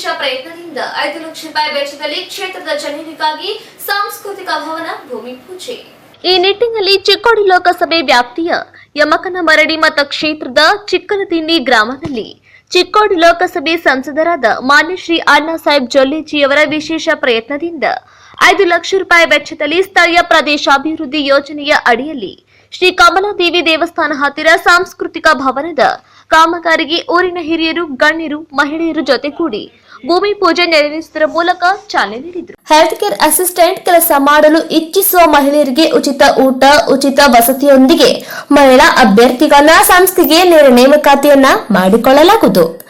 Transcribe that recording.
ವಿಶೇಷ ಪ್ರಯತ್ನದಿಂದ ಐದು ಲಕ್ಷ ರೂಪಾಯಿ ವೆಚ್ಚದಲ್ಲಿ ಕ್ಷೇತ್ರದ ಜನರಿಗಾಗಿ ಸಾಂಸ್ಕೃತಿಕ ಭವನ ಭೂಮಿ ಪೂಜೆ. ಈ ನಿಟ್ಟಿನಲ್ಲಿ ಚಿಕ್ಕೋಡಿ ಲೋಕಸಭೆ ವ್ಯಾಪ್ತಿಯ ಯಮಕನ ಮರಡಿ ಮತ ಕ್ಷೇತ್ರದ ಚಿಕ್ಕನತಿಂಡಿ ಗ್ರಾಮದಲ್ಲಿ ಚಿಕ್ಕೋಡಿ ಲೋಕಸಭೆ ಸಂಸದರಾದ ಮಾನ್ಯ ಶ್ರೀ ಅಣ್ಣಾ ಸಾಹೇಬ್ ಜೊಲ್ಲೇಜಿಯವರ ವಿಶೇಷ ಪ್ರಯತ್ನದಿಂದ ಐದು ಲಕ್ಷ ರೂಪಾಯಿ ವೆಚ್ಚದಲ್ಲಿ ಸ್ಥಳೀಯ ಪ್ರದೇಶಾಭಿವೃದ್ಧಿ ಯೋಜನೆಯ ಅಡಿಯಲ್ಲಿ ಶ್ರೀ ಕಮಲಾದೇವಿ ದೇವಸ್ಥಾನ ಹತ್ತಿರ ಸಾಂಸ್ಕೃತಿಕ ಭವನದ ಕಾಮಗಾರಿಗೆ ಊರಿನ ಹಿರಿಯರು, ಗಣ್ಯರು, ಮಹಿಳೆಯರು ಜೊತೆಗೂಡಿ ಭೂಮಿ ಪೂಜೆ ನೆರವೇರಿಸುವುದರ ಮೂಲಕ ಚಾಲನೆ ನೀಡಿದರು. ಹೆಲ್ತ್ ಕೇರ್ ಅಸಿಸ್ಟೆಂಟ್ ಕೆಲಸ ಮಾಡಲು ಇಚ್ಛಿಸುವ ಮಹಿಳೆಯರಿಗೆ ಉಚಿತ ಊಟ, ಉಚಿತ ವಸತಿಯೊಂದಿಗೆ ಮಹಿಳಾ ಅಭ್ಯರ್ಥಿಗಳನ್ನ ಸಂಸ್ಥೆಗೆ ನೇರ ನೇಮಕಾತಿಯನ್ನ ಮಾಡಿಕೊಳ್ಳಲಾಗುವುದು.